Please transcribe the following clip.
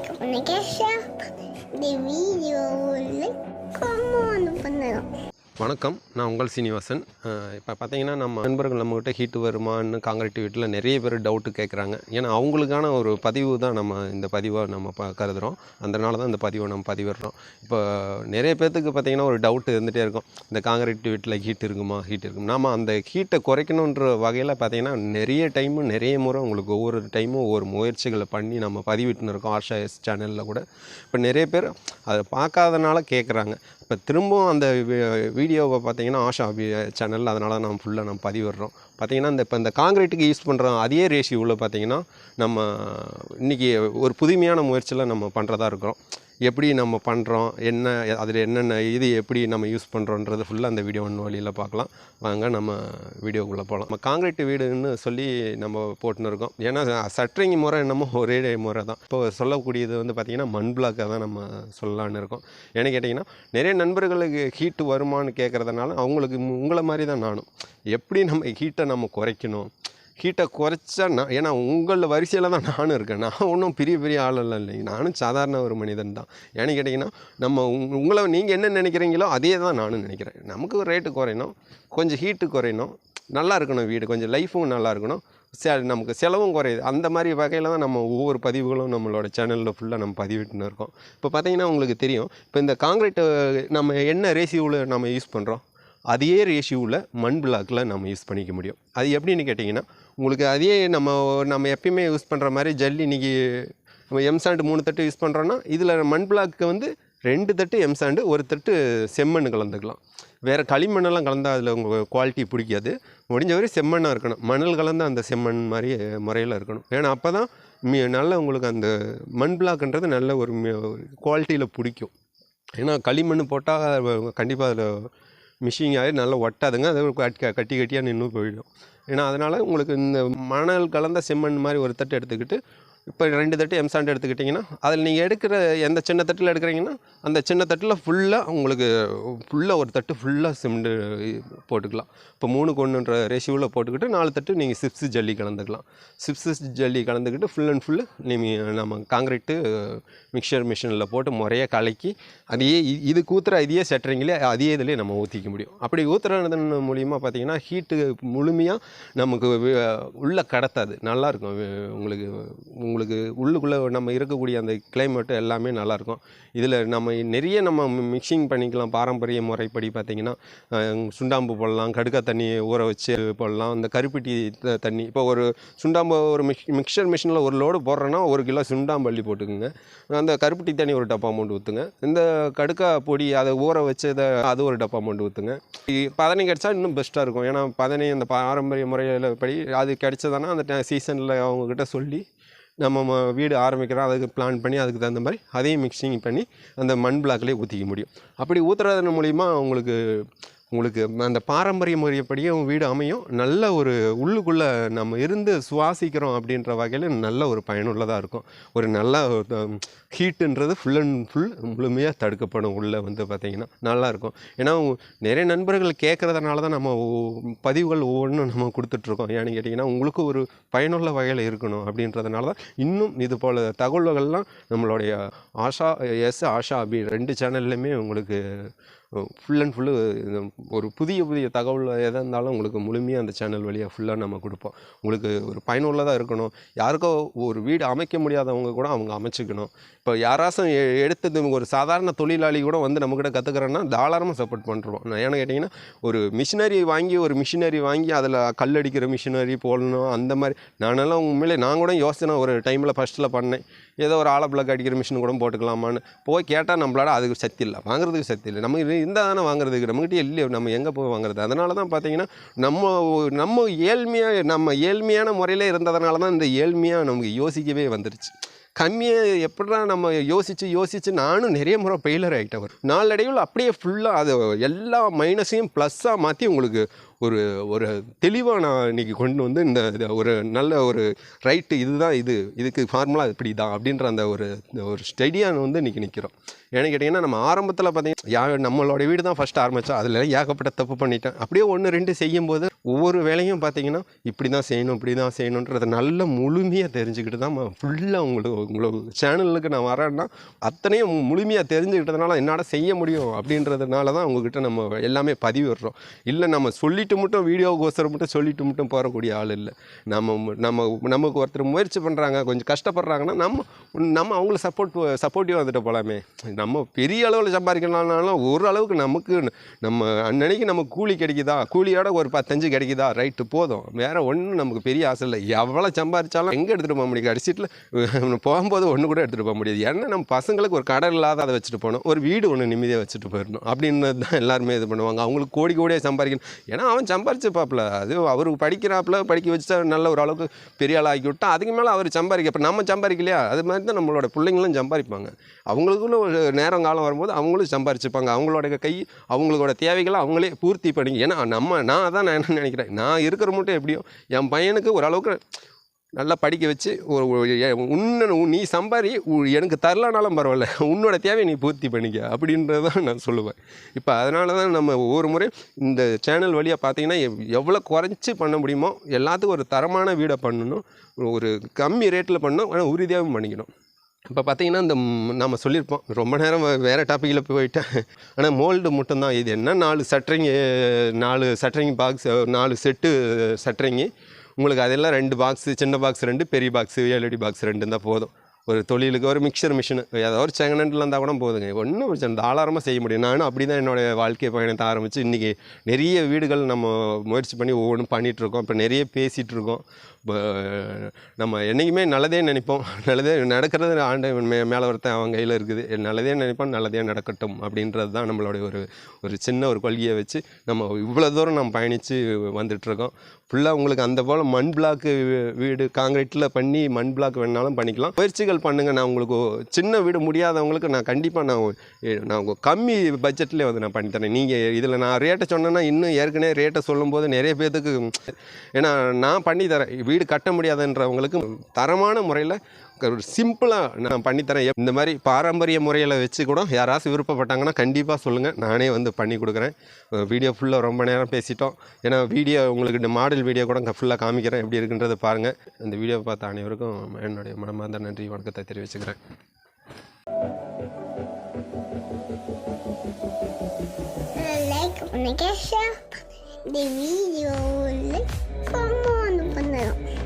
Like பண்ணுங்க share இந்த வீடியோவில் கமெண்ட் பண்ணணும் வணக்கம். நான் உங்கள் சீனிவாசன். இப்போ பார்த்தீங்கன்னா நம்ம நண்பர்கள் நம்மகிட்ட ஹீட்டு வருமான்னு காங்கிரீட் வீட்டில் நிறைய பேர் டவுட்டு கேட்குறாங்க ஏன்னா அவங்களுக்கான ஒரு பதிவு தான் நம்ம இந்த பதிவை நம்ம ப கருதுகிறோம் அதனால தான் இந்த பதிவை நம்ம பதிவிடுறோம். இப்போ நிறைய பேர்த்துக்கு பார்த்தீங்கன்னா ஒரு டவுட்டு இருந்துகிட்டே இருக்கும். இந்த காங்கிரீட் வீட்டில் ஹீட் இருக்குமா? ஹீட் இருக்கும் நாம் அந்த ஹீட்டை குறைக்கணுன்ற வகையில் பார்த்தீங்கன்னா நிறைய டைமு நிறைய முறை உங்களுக்கு ஒவ்வொரு டைமும் ஒவ்வொரு முயற்சிகளை பண்ணி நம்ம பதிவிட்டுன்னு இருக்கோம். ஆஷா எஸ் சேனலில் கூட. இப்போ நிறைய பேர் அதை பார்க்காதனால கேட்குறாங்க இப்போ திரும்பவும் அந்த வி- வீடியோவை பார்த்தீங்கன்னா ஆஷா சேனல் அதனால் நான் ஃபுல்லாக நம்ம பதிவிடுறோம். பார்த்தீங்கன்னா இந்த இப்போ இந்த காங்கிரீட்டுக்கு யூஸ் பண்ணுற அதே ரேஷியோவில் பார்த்தீங்கன்னா நம்ம இன்றைக்கி ஒரு புதுமையான முயற்சியில் நம்ம பண்ணுறதா இருக்கிறோம். எப்படி நம்ம பண்ணுறோம் என்ன அதில் என்னென்ன இது எப்படி நம்ம யூஸ் பண்ணுறோன்றது ஃபுல்லாக அந்த வீடியோ ஒன்று வழியில் பார்க்கலாம். வாங்க நம்ம வீடியோக்குள்ளே போகலாம் நம்ம காங்கிரீட் வீடுன்னு சொல்லி நம்ம போட்டுன்னு இருக்கோம் ஏன்னா சட்ரிங் முறை என்னமோ ஒரே முறை தான். இப்போ சொல்லக்கூடியது வந்து பார்த்திங்கன்னா மண் பிளாக்காக தான் நம்ம சொல்லலான்னு இருக்கோம். ஏன்னு கேட்டிங்கன்னா நிறைய நண்பர்களுக்கு ஹீட்டு வருமான்னு கேட்குறதுனால அவங்களுக்கு உங்களை மாதிரி தான் நானும். எப்படி நம்ம ஹீட்டை நம்ம குறைக்கணும்? ஹீட்டை குறைச்சா நான் ஏன்னா உங்கள் வரிசையில் தான் நானும் இருக்கேன். நான் ஒன்றும் பெரிய பெரிய ஆளெல்லாம் இல்லை. நானும் சாதாரண ஒரு மனிதன் தான். ஏன்னு கேட்டிங்கன்னா நம்ம உங் உங்களை நீங்கள் என்ன நினைக்கிறீங்களோ அதே தான் நானும் நினைக்கிறேன். நமக்கு ரேட்டு குறையணும். கொஞ்சம் ஹீட்டு குறையணும். நல்லா இருக்கணும் வீடு. கொஞ்சம் லைஃபும் நல்லா இருக்கணும். செ நமக்கு செலவும் குறையுது. அந்த மாதிரி வகையில் தான் நம்ம ஒவ்வொரு பதிவுகளும் நம்மளோட சேனலில் ஃபுல்லாக நம்ம பதிவிட்டுன்னு இருக்கோம். இப்போ பார்த்தீங்கன்னா உங்களுக்கு தெரியும். இப்போ இந்த காங்கிரீட்டு நம்ம என்ன ரேசியோவில் நம்ம யூஸ் பண்ணுறோம் அதே ரேஷியோவில் மண் பிளாக்கில் நம்ம யூஸ் பண்ணிக்க முடியும். அது எப்படின்னு கேட்டிங்கன்னா உங்களுக்கு அதே நம்ம நம்ம எப்பயுமே யூஸ் பண்ணுற மாதிரி ஜல்லி இன்றைக்கி நம்ம எம் சாண்டு மூணு தட்டு யூஸ் பண்ணுறோன்னா இதில் மண் பிளாக்கு வந்து ரெண்டு தட்டு எம் சாண்டு ஒரு தட்டு செம்மண் கலந்துக்கலாம். வேறு களிமண்ணெல்லாம் கலந்தால் அதில் உங்கள் குவாலிட்டி பிடிக்காது. முடிஞ்ச வரை செம்மண்ணாக இருக்கணும். மணல் கலந்த அந்த செம்மண் மாதிரி முறையில் இருக்கணும். ஏன்னா அப்போ தான் மீ நல்ல உங்களுக்கு அந்த மண் பிளாக்ன்றது நல்ல ஒரு குவாலிட்டியில் பிடிக்கும். ஏன்னா களிமண் போட்டால் கண்டிப்பாக அதில் மிஷிங் ஆகி நல்லா ஒட்டாதுங்க. அது கட்டி கட்டி கட்டியாக நின்று போயிடும். ஏன்னா அதனால் உங்களுக்கு இந்த மணல் கலந்த செம்மண் மாதிரி ஒரு தட்டு எடுத்துக்கிட்டு இப்போ ரெண்டு தட்டு எம்சாண்ட் எடுத்துக்கிட்டிங்கன்னா அதில் நீங்கள் எடுக்கிற எந்த சின்ன தட்டில் எடுக்கிறீங்கன்னா அந்த சின்ன தட்டில் ஃபுல்லாக உங்களுக்கு ஃபுல்லாக ஒரு தட்டு ஃபுல்லாக சிமெண்ட்டு போட்டுக்கலாம். இப்போ மூணு கொண்டுன்ற ரேஷியோவில் போட்டுக்கிட்டு நாலு தட்டு நீங்கள் சிப்ஸு ஜல்லி கலந்துக்கலாம். சிப்ஸு ஜல்லி கலந்துக்கிட்டு ஃபுல் அண்ட் ஃபுல்லு நீங்கள் நம்ம காங்கிரீட்டு மிக்சர் மிஷினில் போட்டு முறையாக கலக்கி அதையே இது கூத்துற இதையே செட்டுறீங்களே அதே இதிலே நம்ம ஊற்றிக்க முடியும். அப்படி ஊற்றுறதன் மூலிமா பார்த்தீங்கன்னா ஹீட்டு முழுமையாக நமக்கு உள்ளே கடத்தாது. நல்லாயிருக்கும் உங்களுக்கு உங்களுக்கு உள்ளுக்குள்ளே நம்ம இருக்கக்கூடிய அந்த கிளைமேட்டு எல்லாமே நல்லாயிருக்கும். இதில் நம்ம நிறைய நம்ம மிக்சிங் பண்ணிக்கலாம் பாரம்பரிய முறைப்படி பார்த்திங்கன்னா சுண்டாம்பு போடலாம் கடுக்கா தண்ணியை ஊற வச்சு போடலாம். இந்த கருப்பட்டி தண்ணி இப்போ ஒரு சுண்டாம்பு ஒரு மிக் மிக்சர் மிஷினில் ஒரு லோடு போடுறோன்னா ஒரு கிலோ சுண்டாம்பு அள்ளி போட்டுக்குங்க. அந்த கருப்பட்டி தண்ணி ஒரு டப்பா அமௌண்ட் ஊற்றுங்க இந்த கடுக்கா பொடி அதை ஊற வச்சதை அது ஒரு டப்பா அமௌண்ட் ஊற்றுங்க பதனி கிடச்சா இன்னும் பெஸ்ட்டாக இருக்கும். ஏன்னா பதனி அந்த பாரம்பரிய முறையில் படி அது கிடச்சதானா அந்த சீசனில் அவங்கக்கிட்ட சொல்லி நம்ம வீடு ஆரம்பிக்கிறோம் அதுக்கு பிளான் பண்ணி அதுக்கு தகுந்த மாதிரி அதையும் மிக்சிங் பண்ணி அந்த மண் பிளாக்லேயே ஊற்றிக்க முடியும். அப்படி ஊற்றுறதன் மூலிமா உங்களுக்கு உங்களுக்கு அந்த பாரம்பரிய முறைப்படியே உங்கள் வீடு அமையும். நல்ல ஒரு உள்ளுக்குள்ளே நம்ம இருந்து சுவாசிக்கிறோம் அப்படின்ற வகையில் நல்ல ஒரு பயனுள்ளதாக இருக்கும். ஒரு நல்ல ஹீட்டுன்றது ஃபுல் அண்ட் ஃபுல் முழுமையாக தடுக்கப்படும் உள்ளே வந்து பார்த்திங்கன்னா நல்லாயிருக்கும் ஏன்னா நிறைய நண்பர்கள் கேட்குறதுனால தான் நம்ம பதிவுகள் ஒவ்வொன்றும் நம்ம கொடுத்துட்ருக்கோம். ஏன்னு கேட்டிங்கன்னா உங்களுக்கு ஒரு பயனுள்ள வகையில் இருக்கணும் அப்படின்றதுனால தான் இன்னும் இது போல் தகவல்கள்லாம் நம்மளுடைய ஆஷா எஸ் ஆஷா அபி ரெண்டு சேனல்லையுமே உங்களுக்கு ஃபுல் அண்ட் ஃபுல்லு ஒரு புதிய புதிய தகவல் எதாக இருந்தாலும் உங்களுக்கு முழுமையாக அந்த சேனல் வழியாக ஃபுல்லாக நம்ம கொடுப்போம். உங்களுக்கு ஒரு பயனுள்ளதாக இருக்கணும். யாருக்கோ ஒரு வீடு அமைக்க முடியாதவங்க கூட அவங்க அமைச்சிக்கணும். இப்போ யாராச்சும் எடுத்தது ஒரு சாதாரண தொழிலாளி கூட வந்து நம்மக்கிட்ட கற்றுக்கிறேன்னா தாராளமாக சப்போர்ட் பண்ணுறோம் நான் ஏன்னு கேட்டிங்கன்னா ஒரு மிஷினரி வாங்கி ஒரு மிஷினரி வாங்கி அதில் கல்லடிக்கிற மிஷினரி போடணும். அந்த மாதிரி நானெல்லாம் உண்மையிலே நான் கூட யோசனை ஒரு டைமில் ஃபஸ்ட்டில் பண்ணேன். ஏதோ ஒரு ஆழ பிளக் அடிக்கிற மிஷின் கூட போட்டுக்கலாமான்னு. போய் கேட்டால் நம்மளால அதுக்கு சக்தி இல்லை. வாங்குறதுக்கு சக்தி இல்லை. நம்ம இருந்தால் தானே வாங்குறதுக்கு? நம்மகிட்ட இல்லை நம்ம எங்கே போய் வாங்குறது? அதனால தான் பார்த்தீங்கன்னா நம்ம நம்ம ஏழ்மையாக நம்ம ஏழ்மையான முறையில் இருந்ததுனால தான் இந்த ஏழ்மையாக நமக்கு யோசிக்கவே வந்துருச்சு. கம்மியாக எப்படா நம்ம யோசித்து யோசித்து நானும் நிறைய முறை ஃபெயிலர் ஆகிட்டேன் நாளடைவில் அப்படியே ஃபுல்லாக அதை எல்லா மைனஸையும் ப்ளஸ்ஸாக மாற்றி உங்களுக்கு ஒரு ஒரு தெளிவாக நான் இன்றைக்கி கொண்டு வந்து இந்த ஒரு நல்ல ஒரு ரைட்டு இதுதான் இது. இதுக்கு ஃபார்முலா இப்படி தான் அப்படின்ற அந்த ஒரு ஒரு ஸ்டெடியாக வந்து இன்றைக்கி நிற்கிறோம் ஏன்னு கேட்டிங்கன்னா நம்ம ஆரம்பத்தில் பார்த்தீங்கன்னா யா நம்மளோட வீடு தான் ஃபஸ்ட் ஆரம்பித்தோம் அதில் ஏகப்பட்ட தப்பு பண்ணிட்டேன். அப்படியே ஒன்று ரெண்டு செய்யும்போது ஒவ்வொரு வேலையும் பார்த்தீங்கன்னா இப்படி தான் செய்யணும் இப்படி தான் செய்யணுன்றதை நல்ல முழுமையாக தெரிஞ்சுக்கிட்டு தான் ஃபுல்லாக உங்களுக்கு உங்களுக்கு சேனலுக்கு நான் வரேன்னா அத்தனையும் முழுமையாக தெரிஞ்சுக்கிட்டதுனால என்னால் செய்ய முடியும் அப்படின்றதுனால தான் உங்ககிட்ட நம்ம எல்லாமே பதிவிடுறோம். இல்லை நம்ம சொல்லிட்டு மட்டும் வீடியோக்கோசரம் மட்டும் சொல்லிட்டு மட்டும் போகக்கூடிய ஆள் இல்லை. நம்ம நம்ம நமக்கு ஒருத்தர் முயற்சி பண்ணுறாங்க கொஞ்சம் கஷ்டப்படுறாங்கன்னா நம்ம நம்ம அவங்கள சப்போர்ட் சப்போர்ட்டிவாக வந்துட்டு போகலாமே நம்ம பெரிய அளவில் சம்பாதிக்கலாம்னாலும் ஓரளவுக்கு நமக்கு நம்ம அன்னன்னைக்கு நம்ம கூலி கிடைக்குதா? கூலியோட ஒரு பத்தஞ்சு கிடைக்குதா? ரைட்டு போதும். வேறு ஒன்றும் நமக்கு பெரிய ஆசை இல்லை. எவ்வளோ சம்பாதிச்சாலும் எங்கே எடுத்துகிட்டு போக முடியும்? கடைசியில் போகும்போது ஒன்று கூட எடுத்துகிட்டு போக முடியாது. ஏன்னா நம்ம பசங்களுக்கு ஒரு கடை இல்லாத அதை வச்சுட்டு போகணும். ஒரு வீடு ஒன்று நிம்மதியாக வச்சுட்டு போயிடணும். அப்படின்னு தான் எல்லாருமே இது பண்ணுவாங்க. அவங்களுக்கு கோடி கோடியாக சம்பாதிக்கணும். ஏன்னா அவன் சம்பாரிச்சு பார்ப்பல அது அவருக்கு படிக்கிறாப்புல படிக்க வச்சா நல்ல ஒரு அளவுக்கு பெரிய ஆள் ஆக்கி விட்டா அதுக்கு மேலே அவர் சம்பாதிக்க இப்போ நம்ம சம்பாதிக்கலையா? அது மாதிரி தான் நம்மளோட பிள்ளைங்களும் சம்பாதிப்பாங்க. அவங்களுக்குள்ள ஒரு நேரம் காலம் வரும்போது அவங்களும் சம்பாரிச்சுப்பாங்க. அவங்களோட கை அவங்களோட தேவைகளை அவங்களே பூர்த்தி பண்ணி ஏன்னா நம்ம நான் தான் நான் நினைக்கிறேன். நான் இருக்கிற மட்டும் எப்படியும் என் பையனுக்கு ஓரளவுக்கு நல்லா படிக்க வச்சு ஒரு ஒரு உன்னை நீ சம்பாரி உ- எனக்கு தரலனாலும் பரவாயில்ல. உன்னோட தேவையை நீ பூர்த்தி பண்ணிக்க அப்படின்றத நான் சொல்லுவேன். இப்போ அதனால தான் நம்ம ஒவ்வொரு முறை இந்த சேனல் வழியாக பார்த்தீங்கன்னா எவ்வளோ குறைச்சி பண்ண முடியுமோ எல்லாத்துக்கும் ஒரு தரமான வீடை பண்ணணும். ஒரு கம்மி ரேட்டில் பண்ணணும் ஆனால் உறுதியாகவும் பண்ணிக்கணும். இப்போ பார்த்தீங்கன்னா இந்த நம்ம சொல்லியிருப்போம். ரொம்ப நேரம் வேறு டாப்பிக்கில் போயிட்டேன். ஆனால் மோல்டு மட்டும்தான். இது என்ன? நாலு சட்ரிங்கு நாலு சட்டரிங் பாக்ஸ் நாலு செட்டு சட்ரிங்கு உங்களுக்கு அதெல்லாம் ரெண்டு பாக்ஸு சின்ன பாக்ஸ் ரெண்டு பெரிய பாக்ஸு எல்இடி பாக்ஸ் ரெண்டு இருந்தால் போதும். ஒரு தொழிலுக்கு ஒரு மிக்சர் மிஷின் ஏதாவது ஒரு செகண்ட் இருந்தால் கூட போதுங்க. ஒன்றும் பிரச்சனை தாராளமாக செய்ய முடியும். நானும் அப்படி தான் என்னோடய வாழ்க்கை பயணத்தை ஆரம்பித்து இன்றைக்கி நிறைய வீடுகள் நம்ம முயற்சி பண்ணி ஒவ்வொன்றும் பண்ணிகிட்ருக்கோம் இப்போ நிறைய பேசிகிட்டு இருக்கோம். இப்போ நம்ம என்றைக்குமே நல்லதே நினைப்போம். நல்லதே நடக்கிறது ஆண்டை மே மேலே ஒருத்தன் அவன் கையில் இருக்குது. நல்லதே நினைப்போம் நல்லதே நடக்கட்டும் அப்படின்றது தான் நம்மளுடைய ஒரு ஒரு சின்ன ஒரு கொள்கையை வச்சு நம்ம இவ்வளோ தூரம் நம்ம பயணித்து வந்துட்டுருக்கோம் ஃபுல்லாக உங்களுக்கு அந்த போல் மண் பிளாக்கு வீடு காங்கிரீட்டில் பண்ணி மண் பிளாக் வேணாலும் பண்ணிக்கலாம். முயற்சிகள் பண்ணுங்கள் நான் உங்களுக்கு சின்ன வீடு முடியாதவங்களுக்கு நான் கண்டிப்பாக நான் நான் கம்மி பட்ஜெட்லேயே வந்து நான் பண்ணித்தரேன் நீங்கள் இதில் நான் ரேட்டை சொன்னேன்னா இன்னும் ஏற்கனவே ரேட்டை சொல்லும்போது நிறைய பேர்த்துக்கு ஏன்னா நான் பண்ணித்தரேன் வீடு கட்ட முடியாதுன்றவங்களுக்கு தரமான முறையில் ஒரு சிம்பிளாக நான் பண்ணித்தரேன். இந்த மாதிரி பாரம்பரிய முறையில் வச்சு கூட யாராச்சும் விருப்பப்பட்டாங்கன்னா கண்டிப்பாக சொல்லுங்கள் நானே வந்து பண்ணி கொடுக்குறேன். வீடியோ ஃபுல்லாக ரொம்ப நேரம் பேசிட்டோம். ஏன்னா வீடியோ உங்களுக்கு இந்த மாடல் வீடியோ கூட ஃபுல்லாக காமிக்கிறேன். எப்படி இருக்குன்றதை பாருங்கள் இந்த வீடியோ பார்த்த அனைவருக்கும் என்னுடைய மனமார்ந்த நன்றி வணக்கத்தை தெரிவிச்சுக்கிறேன். லைக் பண்ணுங்க ஷேர் இந்த வீடியோவில் கமெண்ட்